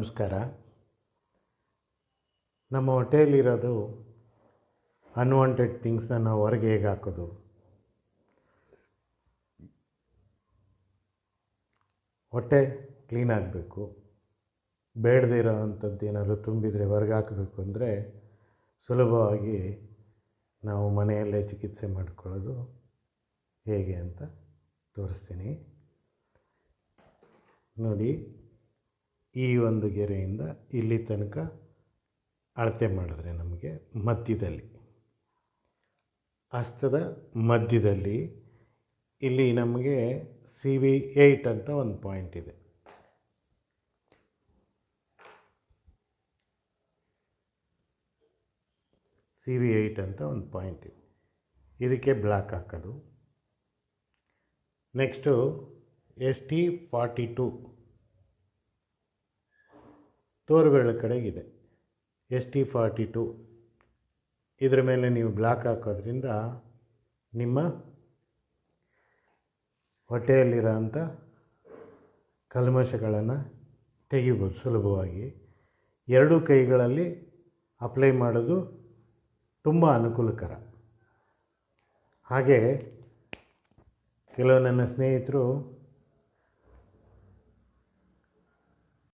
ನಮಸ್ಕಾರ. ನಮ್ಮ ಹೊಟ್ಟೆಯಲ್ಲಿರೋದು ಅನ್ವಾಂಟೆಡ್ ಥಿಂಗ್ಸ್ನ ನಾವು ಹೊರಗೆ ಹೇಗೆ ಹಾಕೋದು? ಹೊಟ್ಟೆ ಕ್ಲೀನ್ ಆಗಬೇಕು. ಬೇಡದೇ ಇರೋ ಅಂಥದ್ದು ಏನಾದರೂ ತುಂಬಿದರೆ ಹೊರಗೆ ಹಾಕಬೇಕು ಅಂದರೆ ಸುಲಭವಾಗಿ ನಾವು ಮನೆಯಲ್ಲೇ ಚಿಕಿತ್ಸೆ ಮಾಡ್ಕೊಳ್ಳೋದು ಹೇಗೆ ಅಂತ ತೋರಿಸ್ತೀನಿ. ನೋಡಿ. ಈ ಒಂದು ಗೆರೆಯಿಂದ ಇಲ್ಲಿ ತನಕ ಅಳತೆ ಮಾಡಿದ್ರೆ ನಮಗೆ ಮಧ್ಯದಲ್ಲಿ, ಹಸ್ತದ ಮಧ್ಯದಲ್ಲಿ ಇಲ್ಲಿ ನಮಗೆ ಸಿ ವಿ ಏಯ್ಟ್ ಅಂತ ಒಂದು ಪಾಯಿಂಟ್ ಇದೆ. ಸಿ ವಿ ಏಯ್ಟ್ ಅಂತ ಒಂದು ಪಾಯಿಂಟ್ ಇದೆ. ಇದಕ್ಕೆ ಬ್ಲಾಕ್ ಹಾಕೋದು. Next S T forty two ತೋರುಬೆರಳು ಕಡೆಗಿದೆ. S T forty two. ಇದರ ಮೇಲೆ ನೀವು ಬ್ಲಾಕ್ ಹಾಕೋದ್ರಿಂದ ನಿಮ್ಮ ಹೊಟ್ಟೆಯಲ್ಲಿರೋ ಅಂಥ ಕಲ್ಮಶಗಳನ್ನು ತೆಗಿಬೋದು ಸುಲಭವಾಗಿ. ಎರಡೂ ಕೈಗಳಲ್ಲಿ ಅಪ್ಲೈ ಮಾಡೋದು ತುಂಬ ಅನುಕೂಲಕರ. ಹಾಗೆ ಕೆಲವು ನನ್ನ ಸ್ನೇಹಿತರು